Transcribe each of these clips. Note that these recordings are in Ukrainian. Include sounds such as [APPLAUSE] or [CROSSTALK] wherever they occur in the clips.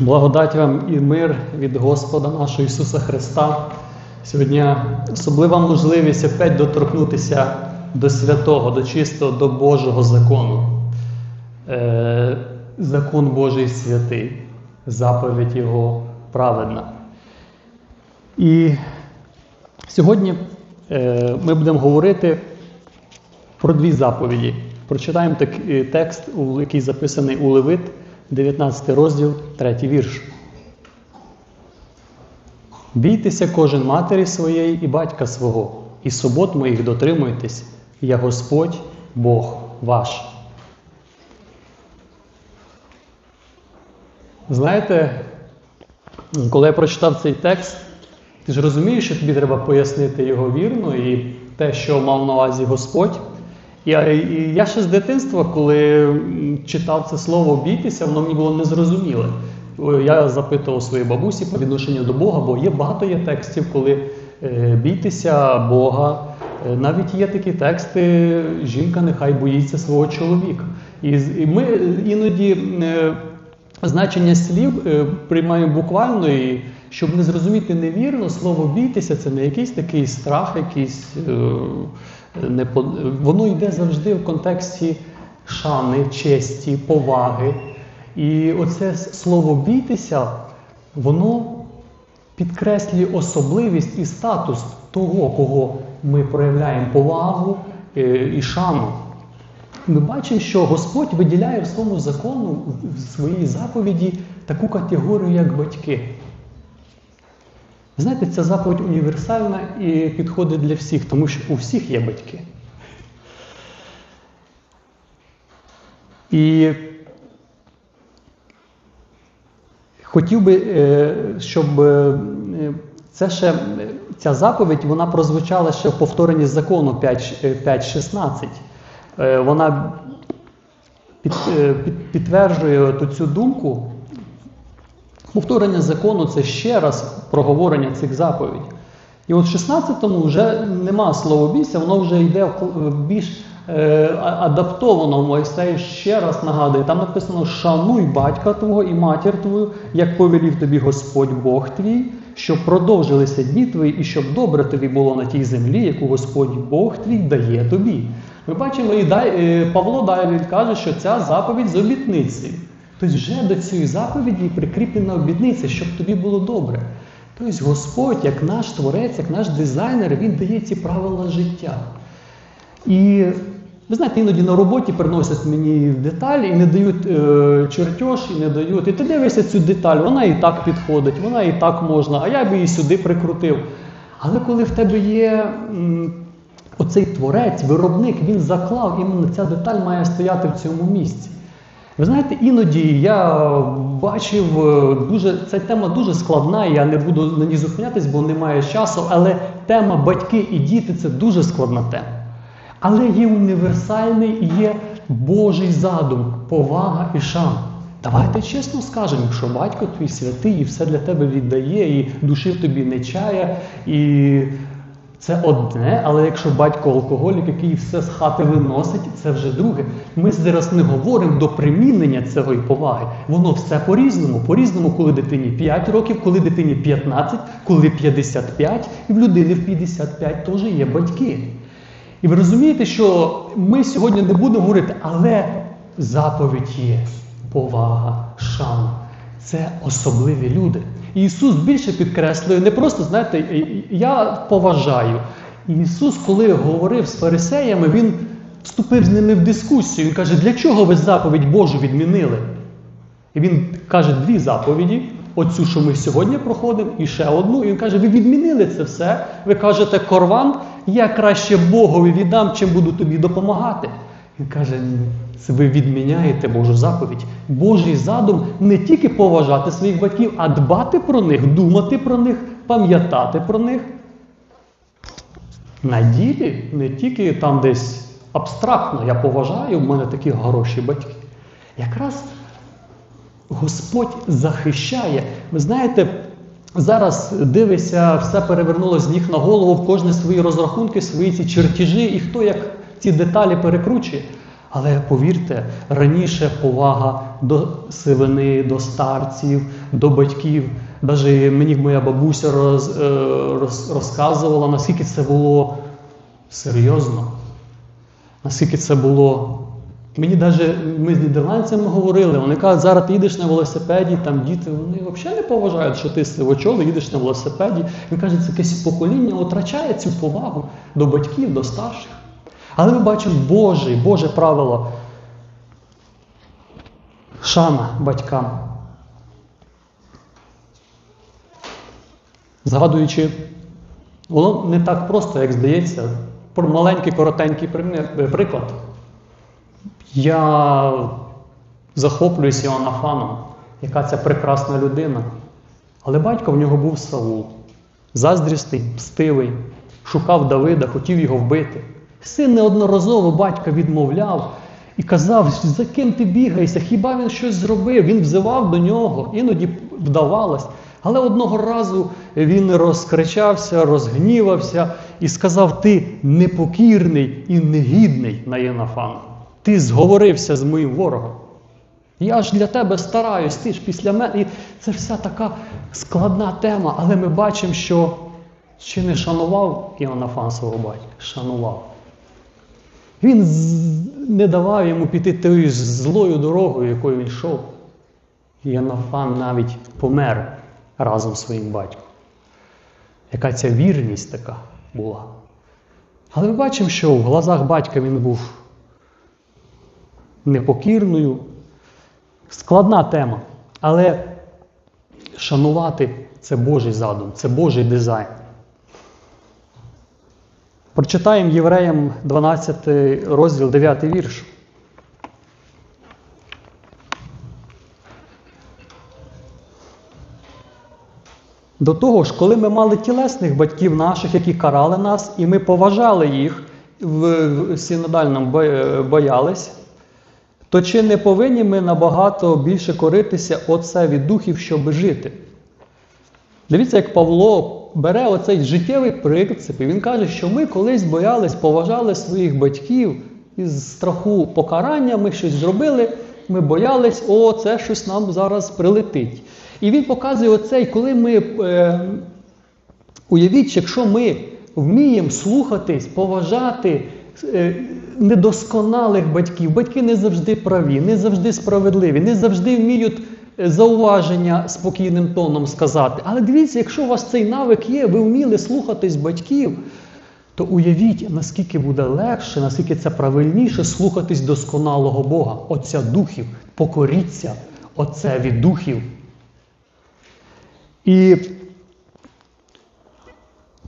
Благодать вам і мир від Господа нашого Ісуса Христа. Сьогодні особлива можливість опять доторкнутися до святого, до чистого, до Божого закону. Е, Закон Божий святий, заповідь Його праведна. І сьогодні е, ми будемо говорити про дві заповіді. Прочитаємо такий текст, у- який записаний у Левит, 19 розділ, 3 вірш. Бійтеся кожен матері своєї і батька свого, і субот моїх дотримуйтесь, я Господь Бог ваш. Знаєте, коли я прочитав цей текст, ти ж розумієш, що тобі треба пояснити його вірно і те, що мав на увазі Господь. І я ще з дитинства, коли читав це слово бійтеся, воно мені було незрозуміле. Я запитував своїй бабусі по відношенню до Бога, бо є багато є текстів, коли е, бійтеся Бога. Е, Навіть є такі тексти, жінка нехай боїться свого чоловіка. І, ми іноді е, значення слів приймаємо буквально, і щоб не зрозуміти невірно, слово бійтеся це не якийсь такий страх, якийсь. Не по- воно йде завжди в контексті шани, честі, поваги. І оце слово бійтеся, воно підкреслює особливість і статус того, кого ми проявляємо повагу е, і шану. Ми бачимо, що Господь виділяє в своєму закону, в своїй заповіді таку категорію, як батьки. Знаєте, ця заповідь універсальна і підходить для всіх, тому що у всіх є батьки. І хотів би, е, щоб е, це ще, ця заповідь вона прозвучала ще в повторенні закону 5 е, 5.16. Е, Вона під, під, підтверджує цю думку. Повторення закону це ще раз проговорення цих заповідей. І от в 16-му вже нема слова бійся, воно вже йде більш е, адаптовано. Мойсей ще раз нагадує. Там написано: шануй батька твого і матір твою, як повелів тобі Господь Бог твій, щоб продовжилися дні твої, і щоб добре тобі було на тій землі, яку Господь Бог твій дає тобі. Ми бачимо, і е, Павло далі каже, що ця заповідь з обітниці. Тобто вже до цієї заповіді прикріплена обітниця, щоб тобі було добре. Тобто Господь, як наш творець, як наш дизайнер, Він дає ці правила життя. І ви знаєте, іноді на роботі приносять мені деталі і не дають е, чертеж, і не дають. І ти дивишся цю деталь, вона і так підходить, вона і так можна, а я би її сюди прикрутив. Але коли в тебе є м, оцей творець, виробник, він заклав, іменно ця деталь має стояти в цьому місці. Ви знаєте, іноді я бачив е, дуже ця тема дуже складна, я не буду на ній зупинятись, бо немає часу. Але тема батьки і діти це дуже складна тема. Але є універсальний і є Божий задум, повага і шан. Давайте чесно скажемо, якщо батько твій святий і все для тебе віддає, і душі тобі не чає, і це одне, але якщо батько алкоголік, який все з хати виносить, це вже друге. Ми зараз не говоримо до примінення цієї поваги. Воно все по-різному. По-різному, коли дитині 5 років, коли дитині 15, коли 55, і в людини в 55 теж є батьки. І ви розумієте, що ми сьогодні не будемо говорити, але заповідь є, повага, шана. Це особливі люди. Ісус більше підкреслює, не просто, знаєте, я поважаю. Ісус, коли говорив з фарисеями, Він вступив з ними в дискусію. Він каже, для чого ви заповідь Божу відмінили? І він каже дві заповіді: оцю, що ми сьогодні проходимо, і ще одну. І він каже: ви відмінили це все. Ви кажете, Корван, я краще Богові віддам, чим буду тобі допомагати. Він каже: ви відміняєте Божу заповідь. Божий задум не тільки поважати своїх батьків, а дбати про них, думати про них, пам'ятати про них. На ділі не тільки там десь абстрактно, я поважаю, в мене такі хороші батьки. Якраз Господь захищає. Ви знаєте, зараз дивишся, все перевернулося з ніг на голову, в кожне свої розрахунки, свої ці чертежі, і хто як ці деталі перекручує. Але повірте, раніше повага до сивини, до старців, до батьків. Навіть мені моя бабуся роз, е, роз, розказувала, наскільки це було серйозно, наскільки це було. Мені навіть ми з нідерландцями говорили, вони кажуть, зараз ти їдеш на велосипеді, там діти вони взагалі не поважають, що ти сивочоло, їдеш на велосипеді. Він каже, це якесь покоління втрачає цю повагу до батьків, до старших. Але ми бачимо Боже, Боже правило. Шана батькам. Згадуючи, воно не так просто, як здається. Про маленький коротенький приклад. Я захоплююся Іоаннафаном, яка це прекрасна людина. Але батько в нього був Саул, заздрістий, мстивий, шукав Давида, хотів його вбити. Син неодноразово батька відмовляв і казав, за ким ти бігаєшся, хіба він щось зробив? Він взивав до нього, іноді вдавалось. Але одного разу він розкричався, розгнівався і сказав: Ти непокірний і негідний на Єнафана. Ти зговорився з моїм ворогом. Я ж для тебе стараюсь, ти ж після мене. І це вся така складна тема, але ми бачимо, що чи не шанував Іоаннафан свого батька? Шанував. Він не давав йому піти тою злою дорогою, якою він йшов. І Іоаннафан навіть помер разом з своїм батьком. Яка ця вірність така була. Але ми бачимо, що в глазах батька він був непокірною. Складна тема. Але шанувати це Божий задум, це Божий дизайн. Прочитаємо Євреям 12 розділ, 9 вірш. До того ж, коли ми мали тілесних батьків наших, які карали нас, і ми поважали їх, в синодальному боялись, то чи не повинні ми набагато більше коритися оце від духів, щоб жити? Дивіться, як Павло бере оцей життєвий принцип, і він каже, що ми колись боялись, поважали своїх батьків із страху покарання, ми щось зробили, ми боялись, о, це щось нам зараз прилетить. І він показує оцей, коли ми. Е, Уявіть, якщо ми вміємо слухатись, поважати е, недосконалих батьків, батьки не завжди праві, не завжди справедливі, не завжди вміють зауваження спокійним тоном сказати. Але дивіться, якщо у вас цей навик є, ви вміли слухатись батьків, то уявіть, наскільки буде легше, наскільки це правильніше слухатись досконалого Бога, Отця духів, покоріться Отцеві духів. І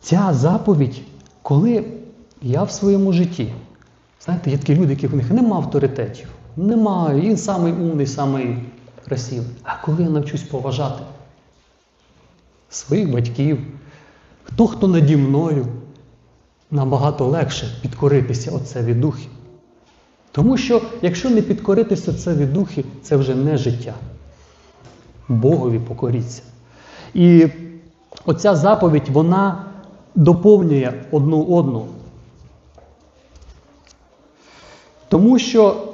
ця заповідь, коли я в своєму житті, знаєте, є такі люди, які в них нема авторитетів, немає, він самий умний, самий красивий. А коли я навчусь поважати своїх батьків, хто хто наді мною, набагато легше підкоритися оцеві духи. Тому що, якщо не підкоритися цеві духи, це вже не життя. Богові покоріться. І оця заповідь, вона доповнює одну одну. Тому що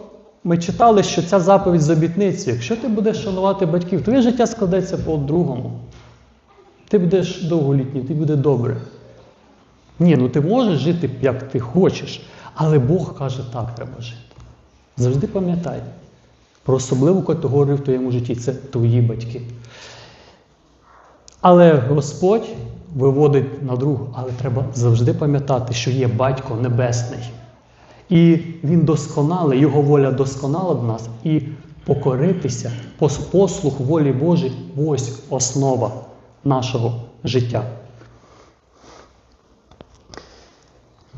ми читали, що ця заповідь з обітницею, якщо ти будеш шанувати батьків, твоє життя складеться по-другому. Ти будеш довголітній, ти буде добре. Ні, ну ти можеш жити, як ти хочеш, але Бог каже, так треба жити. Завжди пам'ятай про особливу категорію в твоєму житті це твої батьки. Але Господь виводить на другу, але треба завжди пам'ятати, що є батько небесний. І він досконалий, його воля досконала в нас. І покоритися, пос- послух волі Божій ось основа нашого життя.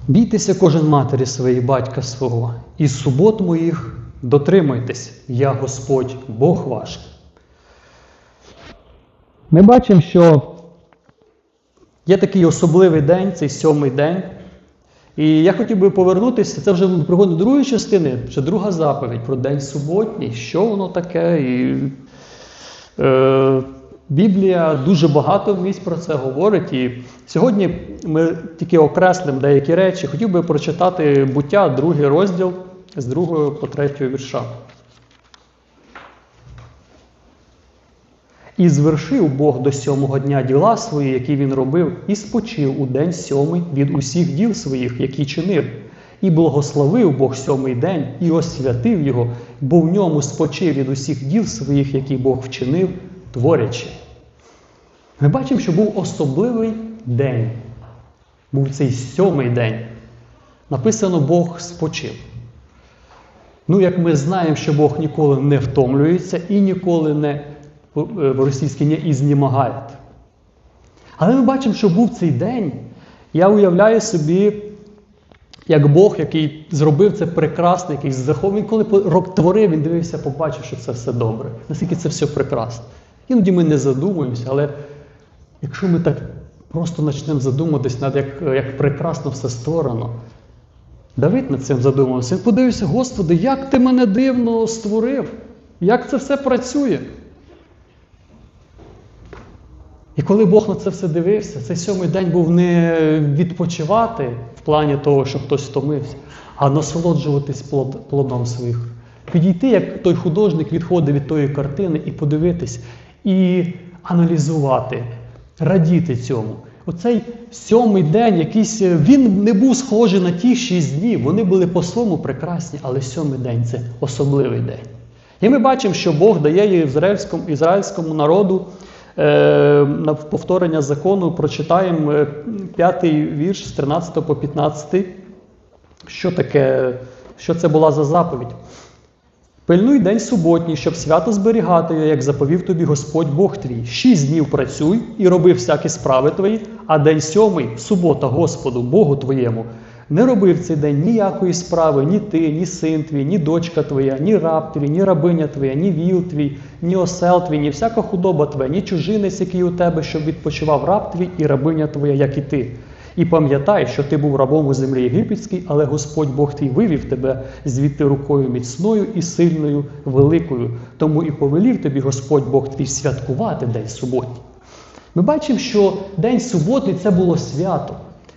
Бійтеся кожен матері своєї батька свого, і субот моїх дотримуйтесь, я Господь, Бог ваш. Ми бачимо, що є такий особливий день, цей сьомий день. І я хотів би повернутися, це вже приходить до другої частини, ще друга заповідь про День суботній, що воно таке. І, е, Біблія дуже багато місць про це говорить. І сьогодні ми тільки окреслимо деякі речі. Хотів би прочитати буття, другий розділ з 2 по 3 вірша. І звершив Бог до сьомого дня діла свої, які він робив, і спочив у день сьомий від усіх діл своїх, які чинив. І благословив Бог сьомий день, і освятив його, бо в ньому спочив від усіх діл своїх, які Бог вчинив, творячи. Ми бачимо, що був особливий день. Був цей сьомий день. Написано Бог спочив. Ну, як ми знаємо, що Бог ніколи не втомлюється і ніколи не в російській не ізнімагає. Але ми бачимо, що був цей день. Я уявляю собі, як Бог, який зробив це прекрасно, який заховав, він коли творив, він дивився, побачив, що це все добре. Наскільки це все прекрасно. Іноді ми не задумуємося, але якщо ми так просто почнемо задумуватись над як, як прекрасно все створено, Давид над цим задумався. Він подивився, Господи, як ти мене дивно створив, як це все працює. І коли Бог на це все дивився, цей сьомий день був не відпочивати в плані того, що хтось втомився, а насолоджуватись плодом своїх. Підійти, як той художник відходить від тої картини, і подивитись, і аналізувати, радіти цьому. Оцей сьомий день, якийсь, він не був схожий на ті шість днів. Вони були по-своєму прекрасні, але сьомий день це особливий день. І ми бачимо, що Бог дає ізраїльському, ізраїльському народу на повторення закону. Прочитаємо п'ятий вірш з 13 по 15. Що таке, що це була за заповідь? Пильнуй день суботній, щоб свято зберігати як заповів тобі Господь Бог твій. Шість днів працюй і роби всякі справи твої, а день сьомий субота Господу, Богу твоєму. Не роби в цей день ніякої справи, ні ти, ні син твій, ні дочка твоя, ні раб твій, ні рабиня твоя, ні віл твій, ні осел твій, ні всяка худоба твоя, ні чужинець, який у тебе, щоб відпочивав раб твій і рабиня твоя, як і ти. І пам'ятай, що ти був рабом у землі єгипетській, але Господь Бог твій вивів тебе звідти рукою міцною і сильною, великою. Тому і повелів тобі Господь Бог твій святкувати день суботній. Ми бачимо, що День суботний це було свято.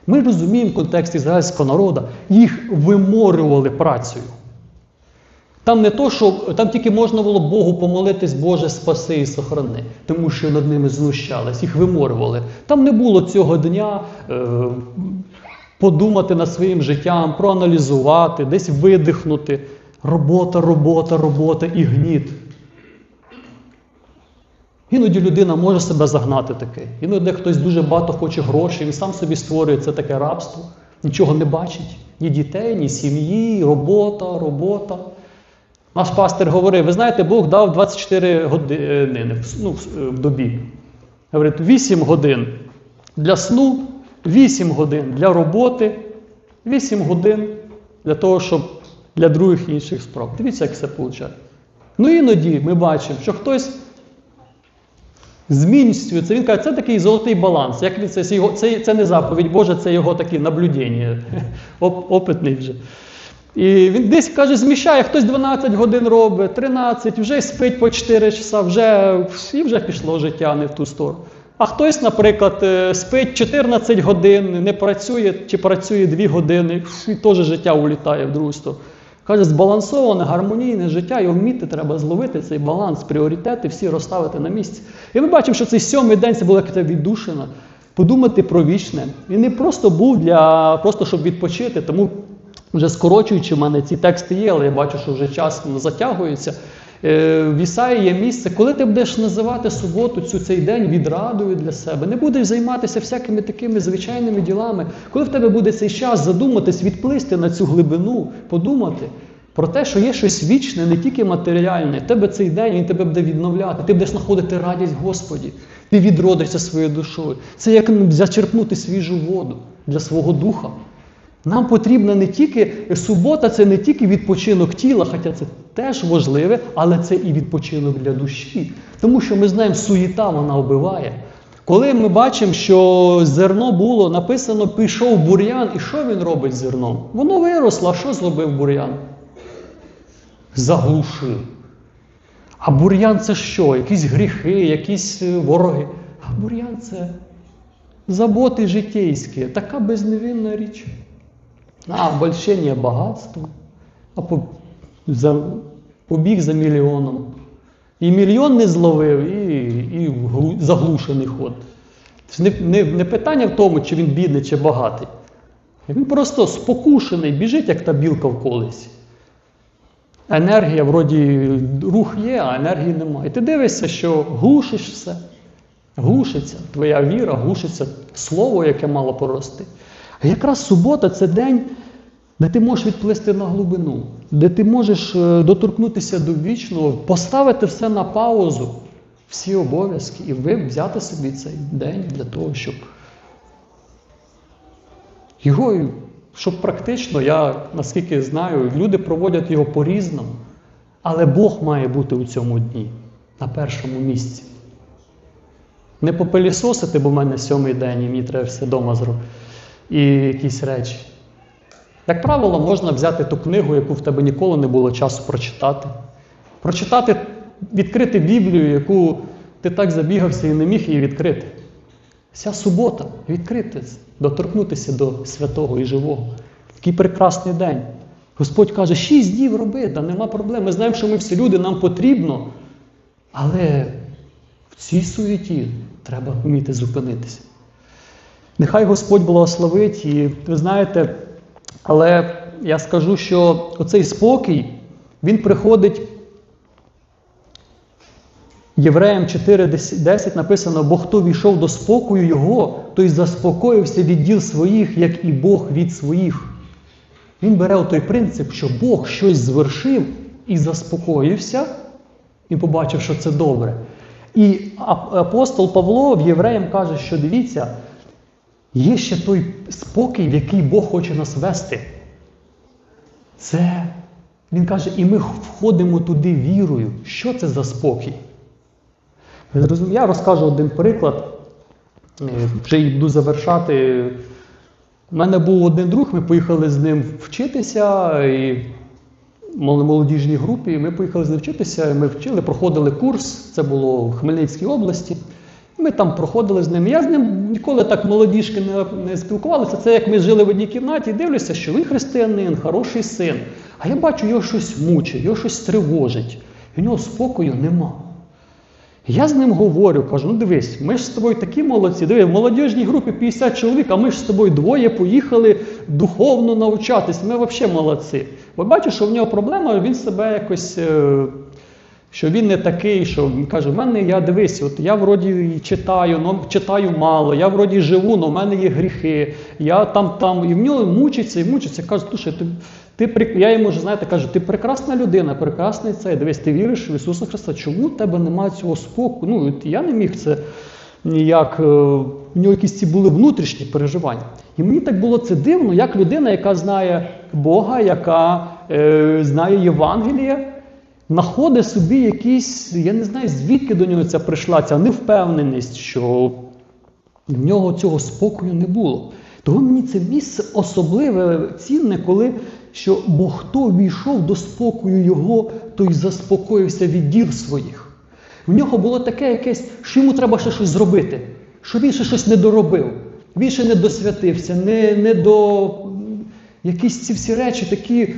Ми розуміємо в контексті ізраїльського народу, їх виморювали працею. Там не то, що там тільки можна було Богу помолитись, Боже, спаси і сохрани, тому що над ними знущались, їх виморювали. Там не було цього дня е, подумати над своїм життям, проаналізувати, десь видихнути. Робота, робота, робота і гніт. Іноді людина може себе загнати таке. Іноді хтось дуже багато хоче грошей, він сам собі створює це таке рабство, нічого не бачить. Ні дітей, ні сім'ї, робота, робота. Наш пастир говорив: ви знаєте, Бог дав 24 години ну, в добі. Говорить, 8 годин для сну, 8 годин для роботи, 8 годин для того, щоб для других інших справ. Дивіться, як це виходить. Ну іноді ми бачимо, що хтось змінюється. Він каже, це такий золотий баланс. Як він, це, це, це не заповідь Божа, це його таке наблюдення. [LAUGHS] Оп, опитний вже. І він десь каже, зміщає, хтось 12 годин робить, 13, вже спить по 4 часа, вже, і вже пішло життя не в ту сторону. А хтось, наприклад, е, спить 14 годин, не працює чи працює 2 години, і теж життя улітає в другу сторону. Каже, збалансоване, гармонійне життя, і вміти треба зловити цей баланс, пріоритети всі розставити на місці. І ми бачимо, що цей сьомий день це була якась віддушина, подумати про вічне. Він не просто був для просто щоб відпочити, тому вже скорочуючи в мене ці тексти є, але я бачу, що вже час затягується. Е, в Ісаї є місце, коли ти будеш називати суботу цю цей день відрадою для себе, не будеш займатися всякими такими звичайними ділами, коли в тебе буде цей час задуматись, відплисти на цю глибину, подумати про те, що є щось вічне, не тільки матеріальне, тебе цей день він тебе буде відновляти, ти будеш знаходити радість Господі, ти відродишся своєю душою. Це як зачерпнути свіжу воду для свого духа. Нам потрібна не тільки субота, це не тільки відпочинок тіла, хоча це теж важливе, але це і відпочинок для душі. Тому що ми знаємо, суєта вона вбиває. Коли ми бачимо, що зерно було написано, пішов бур'ян, і що він робить з зерном? Воно виросло, а що зробив бур'ян? Заглушив. А бур'ян це що? Якісь гріхи, якісь е, вороги. А бур'ян це заботи життєйські, така безневинна річ на обольщення багатством, а побіг за мільйоном. І мільйон не зловив, і, і заглушений ход. Не, не, не питання в тому, чи він бідний, чи багатий. Він просто спокушений, біжить, як та білка в колесі. Енергія, вроді, рух є, а енергії немає. І ти дивишся, що глушиш все. Глушиться твоя віра, глушиться слово, яке мало порости. А якраз субота це день, де ти можеш відплисти на глибину, де ти можеш е, доторкнутися до вічного, поставити все на паузу, всі обов'язки, і ви взяти собі цей день для того, щоб його, щоб практично, я наскільки знаю, люди проводять його по-різному, але Бог має бути у цьому дні на першому місці. Не попилісосити, бо в мене сьомий день і мені треба все вдома зробити. І якісь речі. Як правило, можна взяти ту книгу, яку в тебе ніколи не було часу прочитати. Прочитати, відкрити Біблію, яку ти так забігався і не міг її відкрити. Вся субота відкрити, доторкнутися до святого і живого. Такий прекрасний день. Господь каже, шість днів роби, та нема проблем. Ми знаємо, що ми всі люди, нам потрібно. Але в цій суєті треба вміти зупинитися. Нехай Господь благословить, і ви знаєте, але я скажу, що оцей спокій, він приходить. Євреям 4.10 написано, бо хто війшов до спокою Його, той заспокоївся від діл своїх, як і Бог від своїх. Він бере той принцип, що Бог щось звершив і заспокоївся, і побачив, що це добре. І апостол Павло в Євреям каже, що дивіться, є ще той спокій, в який Бог хоче нас вести. Це, він каже, і ми входимо туди вірою. Що це за спокій? Я розкажу один приклад. Вже йду завершати. У мене був один друг, ми поїхали з ним вчитися і в молодіжній групі. Ми поїхали з ним вчитися, ми вчили, проходили курс, це було в Хмельницькій області. Ми там проходили з ним. Я з ним ніколи так молодіжки не, не спілкувалися. Це як ми жили в одній кімнаті дивлюся, що він християнин, хороший син. А я бачу, його щось мучить, його щось тривожить. І в нього спокою нема. Я з ним говорю, кажу: ну дивись, ми ж з тобою такі молодці. Диви, в молодіжній групі 50 чоловік, а ми ж з тобою двоє поїхали духовно навчатись. Ми взагалі молодці. Бо бачу, що в нього проблема, він себе якось. Що він не такий, що він каже, в мене я дивись, от я вроді читаю, но читаю мало, я вроді живу, але в мене є гріхи, я там, там, і в нього мучиться і мучиться. Каже, слушай, ти, ти я йому вже знаєте, кажу, ти прекрасна людина, прекрасний цей. Дивись, ти віриш в Ісуса Христа. Чому в тебе немає цього спокою? Ну, от я не міг це ніяк. е, В нього якісь ці були внутрішні переживання. І мені так було це дивно, як людина, яка знає Бога, яка е, знає Євангеліє, знаходить собі якісь, я не знаю, звідки до нього ця прийшла, ця невпевненість, що в нього цього спокою не було. Тому мені це місце особливе, цінне, коли що бо хто війшов до спокою його, той заспокоївся від діл своїх. В нього було таке якесь, що йому треба ще щось зробити, що він ще щось не доробив, він ще не досвятився, не, не до якісь ці всі речі такі.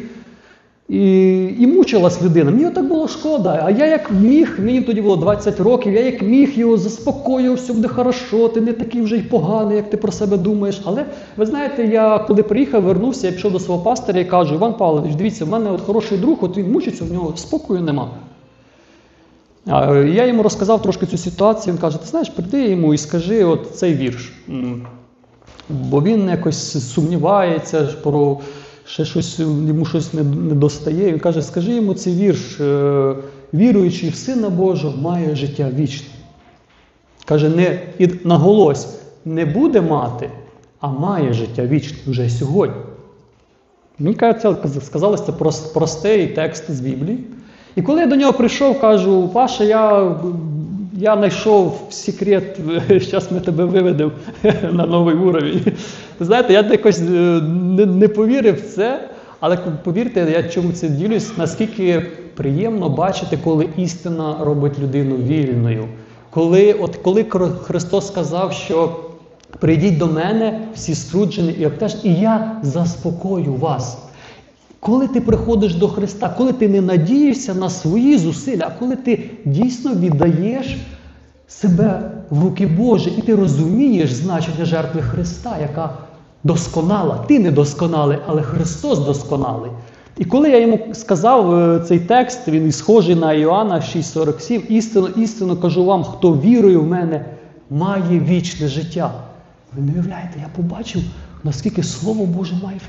І, і мучилась людина. Мені так було шкода. А я як міг, мені тоді було 20 років, я як міг його заспокоював, все буде хорошо, ти не такий вже й поганий, як ти про себе думаєш. Але ви знаєте, я коли приїхав, вернувся, я пішов до свого пастора і кажу, Іван Павлович, дивіться, в мене от хороший друг, от він мучиться, в нього спокою нема. А, Я йому розказав трошки цю ситуацію, він каже, ти знаєш, прийди йому і скажи от цей вірш. Бо він якось сумнівається про ще щось, йому щось не, не достає. Він каже, скажи йому цей вірш, е, віруючий в Сина Божого має життя вічне. Каже, не і наголось, не буде мати, а має життя вічне вже сьогодні. Мені каже, це сказалось це прост- простий текст з Біблії. І коли я до нього прийшов, кажу, Паша, я, я знайшов секрет, [LAUGHS] зараз ми тебе виведемо [LAUGHS] на новий уровень. Знаєте, я якось е, не, не повірив в це, але повірте, я чому це ділюсь, наскільки приємно бачити, коли істина робить людину вільною. Коли, от, коли Христос сказав, що прийдіть до мене, всі струджені і обтяжені, і я заспокою вас. Коли ти приходиш до Христа, коли ти не надієшся на свої зусилля, а коли ти дійсно віддаєш себе в руки Божі, і ти розумієш значення жертви Христа, яка досконала. Ти не досконалий, але Христос досконалий. І коли я йому сказав е, цей текст, він схожий на Іоанна 6,47, істину, істину кажу вам, хто вірує в мене, має вічне життя. Ви не уявляєте, я побачив, наскільки Слово Боже має.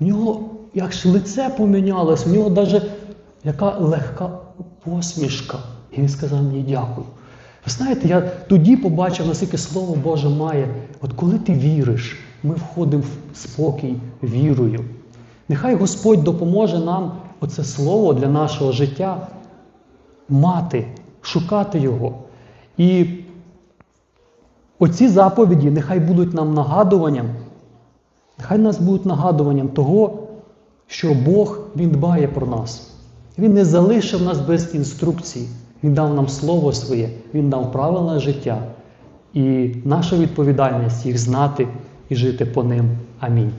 В нього як ж лице помінялось, в нього навіть яка легка посмішка. І він сказав мені дякую. Ви знаєте, я тоді побачив, наскільки Слово Боже має. От коли ти віриш, ми входимо в спокій вірою. Нехай Господь допоможе нам оце слово для нашого життя мати, шукати його. І оці заповіді нехай будуть нам нагадуванням, нехай нас будуть нагадуванням того, що Бог Він дбає про нас. Він не залишив нас без інструкцій. Він дав нам слово своє, Він дав правила життя. І наша відповідальність їх знати і жити по ним. Амінь.